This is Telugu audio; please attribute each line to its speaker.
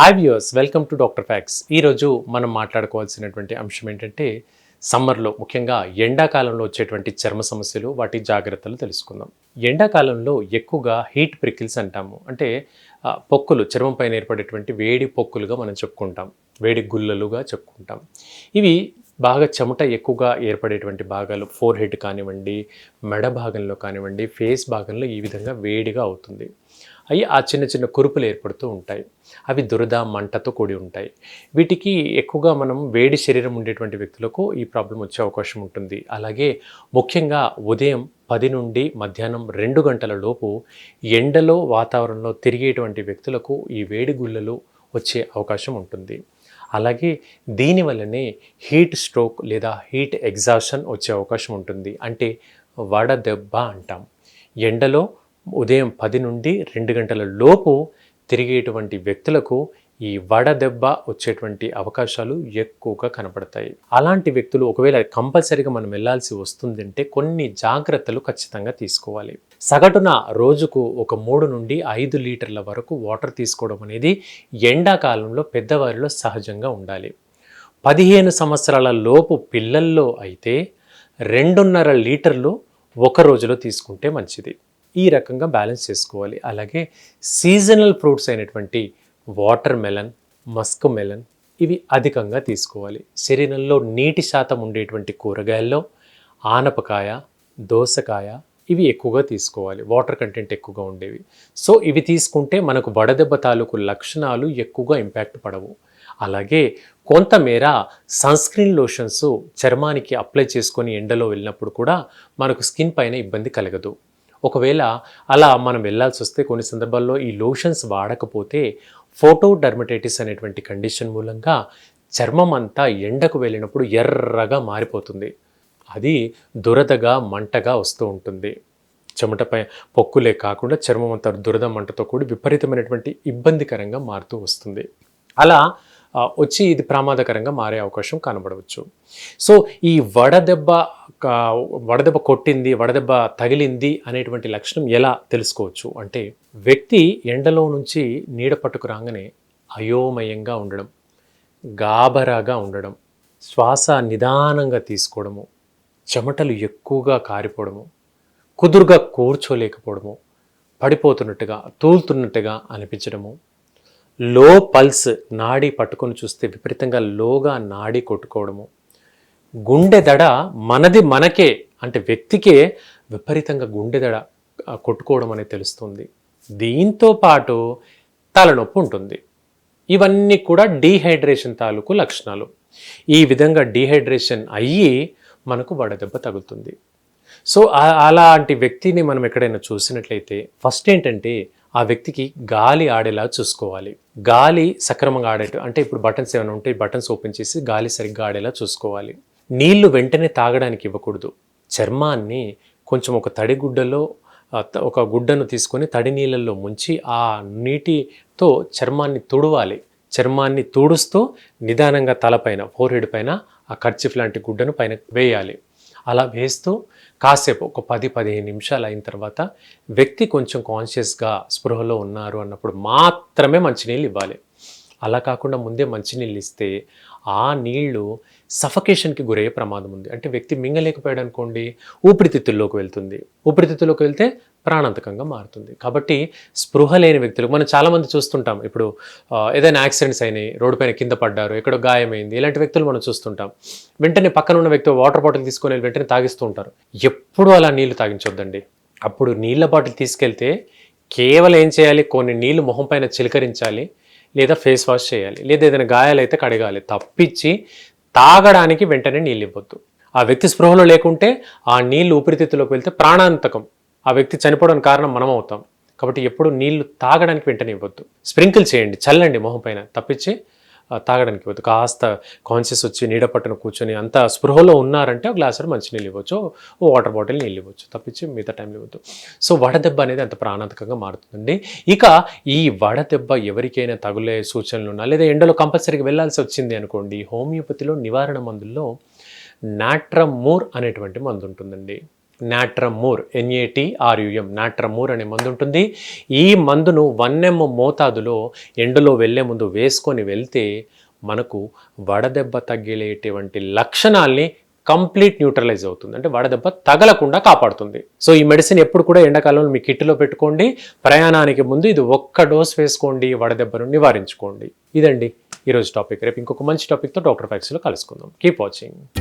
Speaker 1: Hi viewers welcome to doctor facts ఈరోజు మనం మాట్లాడుకోవాల్సినటువంటి అంశం ఏంటంటే సమ్మర్లో ముఖ్యంగా ఎండాకాలంలో వచ్చేటువంటి చర్మ సమస్యలు వాటి జాగ్రత్తలు తెలుసుకుందాం. ఎండాకాలంలో ఎక్కువగా హీట్ ప్రికిల్స్ అంటాము. అంటే పొక్కులు చర్మం పైన ఏర్పడేటువంటి వేడి పొక్కులుగా మనం చెప్పుకుంటాం. వేడి గుల్లలుగా చెప్పుకుంటాం. ఇవి బాగా చెమట ఎక్కువగా ఏర్పడేటువంటి భాగాలు ఫోర్ హెడ్ కానివ్వండి మెడ భాగంలో కానివ్వండి ఫేస్ భాగంలో ఈ విధంగా వేడిగా అవుతుంది. అవి ఆ చిన్న చిన్న కురుపులు ఏర్పడుతూ ఉంటాయి. అవి దురద మంటతో కూడి ఉంటాయి. వీటికి ఎక్కువగా మనం వేడి శరీరం ఉండేటువంటి వ్యక్తులకు ఈ ప్రాబ్లం వచ్చే అవకాశం ఉంటుంది. అలాగే ముఖ్యంగా ఉదయం పది నుండి మధ్యాహ్నం రెండు గంటల లోపు ఎండలో వాతావరణంలో తిరిగేటువంటి వ్యక్తులకు ఈ వేడి గుళ్ళలు వచ్చే అవకాశం ఉంటుంది. అలాగే దీనివల్లనే హీట్ స్ట్రోక్ లేదా హీట్ ఎగ్జాషన్ వచ్చే అవకాశం ఉంటుంది. అంటే వడదెబ్బ అంటాం. ఎండలో ఉదయం పది నుండి రెండు గంటల లోపు తిరిగేటువంటి వ్యక్తులకు ఈ వడదెబ్బ వచ్చేటువంటి అవకాశాలు ఎక్కువగా కనపడతాయి. అలాంటి వ్యక్తులు ఒకవేళ కంపల్సరీగా మనం వెళ్ళాల్సి వస్తుందంటే కొన్ని జాగ్రత్తలు ఖచ్చితంగా తీసుకోవాలి. సగటున రోజుకు ఒక మూడు నుండి ఐదు లీటర్ల వరకు వాటర్ తీసుకోవడం అనేది ఎండాకాలంలో పెద్దవారిలో సహజంగా ఉండాలి. పదిహేను సంవత్సరాల లోపు పిల్లల్లో అయితే రెండున్నర లీటర్లు ఒక రోజులో తీసుకుంటే మంచిది. ఈ రకంగా బ్యాలెన్స్ చేసుకోవాలి. అలాగే సీజనల్ ఫ్రూట్స్ అయినటువంటి వాటర్ మెలన్ మస్క్ మెలన్ ఇవి అధికంగా తీసుకోవాలి. శరీరంలో నీటి శాతం ఉండేటువంటి కూరగాయల్లో ఆనపకాయ దోసకాయ ఇవి ఎక్కువగా తీసుకోవాలి. వాటర్ కంటెంట్ ఎక్కువగా ఉండేవి. సో ఇవి తీసుకుంటే మనకు వడదెబ్బ తాలూకు లక్షణాలు ఎక్కువగా ఇంపాక్ట్ పడవు. అలాగే కొంతమేర సన్ స్క్రీన్ లోషన్స్ చర్మానికి అప్లై చేసుకొని ఎండలో వెళ్ళినప్పుడు కూడా మనకు స్కిన్ పైన ఇబ్బంది కలగదు. ఒకవేళ అలా మనం వెళ్ళాల్సి వస్తే కొన్ని సందర్భాల్లో ఈ లోషన్స్ వాడకపోతే ఫోటో డర్మటైటిస్ అనేటువంటి కండిషన్ మూలంగా చర్మం అంతా ఎండకు వెళ్ళినప్పుడు ఎర్రగా మారిపోతుంది. అది దురదగా మంటగా వస్తూ ఉంటుంది. చెమటపై పొక్కులే కాకుండా చర్మం అంతా దురద మంటతో కూడి విపరీతమైనటువంటి ఇబ్బందికరంగా మారుతూ వస్తుంది. అలా వచ్చి ఇది ప్రమాదకరంగా మారే అవకాశం కనబడవచ్చు. సో ఈ వడదెబ్బ వడదెబ్బ కొట్టింది వడదెబ్బ తగిలింది అనేటువంటి లక్షణం ఎలా తెలుసుకోవచ్చు? అంటే వ్యక్తి ఎండలో నుంచి నీడ పట్టుకు రాగానే అయోమయంగా ఉండడం గాబరాగా ఉండడం శ్వాస నిదానంగా తీసుకోవడము చెమటలు ఎక్కువగా కారిపోవడము కుదురుగా కూర్చోలేకపోవడము పడిపోతున్నట్టుగా తూలుతున్నట్టుగా అనిపించడము లో పల్స్ నాడి పట్టుకొని చూస్తే విపరీతంగా లోగా నాడి కొట్టుకోవడము. గుండె దడ మనది మనకే అంటే వ్యక్తికే విపరీతంగా గుండె దడ కొట్టుకోవడం అనేది తెలుస్తుంది. దీంతో పాటు తలనొప్పి ఉంటుంది. ఇవన్నీ కూడా డీహైడ్రేషన్ తాలూకు లక్షణాలు. ఈ విధంగా డీహైడ్రేషన్ అయ్యి మనకు వడదెబ్బ తగులుతుంది. సో అలాంటి వ్యక్తిని మనం ఎక్కడైనా చూసినట్లయితే ఫస్ట్ ఏంటంటే ఆ వ్యక్తికి గాలి ఆడేలా చూసుకోవాలి. గాలి సక్రమంగా ఆడేట్టు అంటే ఇప్పుడు బటన్స్ ఏమైనా ఉంటే బటన్స్ ఓపెన్ చేసి గాలి సరిగ్గా ఆడేలా చూసుకోవాలి. నీళ్ళు వెంటనే తాగడానికి ఇవ్వకూడదు. చర్మాన్ని కొంచెం ఒక తడి గుడ్డలో ఒక గుడ్డను తీసుకొని తడి నీళ్ళల్లో ముంచి ఆ నీటితో చర్మాన్ని తుడవాలి. చర్మాన్ని తుడుస్తూ నిదానంగా తలపైన ఫోర్ హెడ్ పైన ఆ కర్చిఫ్ లాంటి గుడ్డను పైన వేయాలి. అలా వేస్తూ కాసేపు ఒక పది పదిహేను నిమిషాలు అయిన తర్వాత వ్యక్తి కొంచెం కాన్షియస్గా స్పృహలో ఉన్నారు అన్నప్పుడు మాత్రమే మంచినీళ్ళు ఇవ్వాలి. అలా కాకుండా ముందే మంచినీళ్ళు ఇస్తే ఆ నీళ్ళు సఫకేషన్కి గురయ్యే ప్రమాదం ఉంది. అంటే వ్యక్తి మింగలేకపోయాడు అనుకోండి ఊపిరితిత్తుల్లోకి వెళ్తుంది. ఊపిరితిత్తుల్లోకి వెళ్తే ప్రాణాంతకంగా మారుతుంది. కాబట్టి స్పృహ లేని వ్యక్తులు మనం చాలామంది చూస్తుంటాం. ఇప్పుడు ఏదైనా యాక్సిడెంట్స్ అయినాయి రోడ్డు పైన కింద పడ్డారు ఎక్కడో గాయమైంది ఇలాంటి వ్యక్తులు మనం చూస్తుంటాం. వెంటనే పక్కన ఉన్న వ్యక్తి వాటర్ బాటిల్ తీసుకొని వెళ్ళి వెంటనే తాగిస్తూ ఉంటారు. ఎప్పుడూ అలా నీళ్ళు తాగించొద్దండి. అప్పుడు నీళ్ళ బాటిల్ తీసుకెళ్తే కేవలం ఏం చేయాలి? కొన్ని నీళ్ళు మొహం పైన చిలకరించాలి లేదా ఫేస్ వాష్ చేయాలి లేదా ఏదైనా గాయాలైతే కడగాలి. తప్పించి తాగడానికి వెంటనే నీళ్ళు ఇవ్వద్దు. ఆ వ్యక్తి స్పృహలో లేకుంటే ఆ నీళ్ళు ఊపిరితిత్తులోకి వెళ్తే ప్రాణాంతకం. ఆ వ్యక్తి చనిపోవడానికి కారణం మనం అవుతాం కాబట్టి ఎప్పుడు నీళ్ళు తాగడానికి వెంటనే ఇవ్వద్దు. స్ప్రింకిల్ చేయండి చల్లండి మొహం పైన. తప్పించి తాగడానికి ఇవ్వద్దు. కాస్త కాన్షియస్ వచ్చి నీడ పట్టున కూర్చొని అంత స్పృహలో ఉన్నారంటే ఒక గ్లాసులో మంచి నీళ్ళు ఇవ్వచ్చు. ఓ వాటర్ బాటిల్ నీళ్ళు ఇవ్వచ్చు. తప్పించి మిగతా టైంలో ఇవ్వద్దు. సో వడదెబ్బ అనేది అంత ప్రాణాంతకంగా మారుతుందండి. ఇక ఈ వడదెబ్బ ఎవరికైనా తగులే సూచనలు ఉన్నా లేదా ఎండలో కంపల్సరీగా వెళ్ళాల్సి వచ్చింది అనుకోండి హోమియోపతిలో నివారణ మందుల్లో నాట్రమూర్ అనేటువంటి మందు ఉంటుందండి. నాట్రమూర్ ఎన్ఏటి ఆర్యుఎం నాట్రమూర్ అనే మందు ఉంటుంది. ఈ మందును వన్ ఎమ్ మోతాదులో ఎండలో వెళ్ళే ముందు వేసుకొని వెళ్తే మనకు వడదెబ్బ తగిలేటువంటి లక్షణాల్ని కంప్లీట్ న్యూట్రలైజ్ అవుతుంది. అంటే వడదెబ్బ తగలకుండా కాపాడుతుంది. సో ఈ మెడిసిన్ ఎప్పుడు కూడా ఎండాకాలంలో మీ కిట్లో పెట్టుకోండి. ప్రయాణానికి ముందు ఇది ఒక్క డోస్ వేసుకోండి వడదెబ్బను నివారించుకోండి. ఇదండి ఈరోజు టాపిక్. రేపు ఇంకొక మంచి టాపిక్తో డాక్టర్ ఫ్యాక్స్లో కలుసుకుందాం. Keep watching.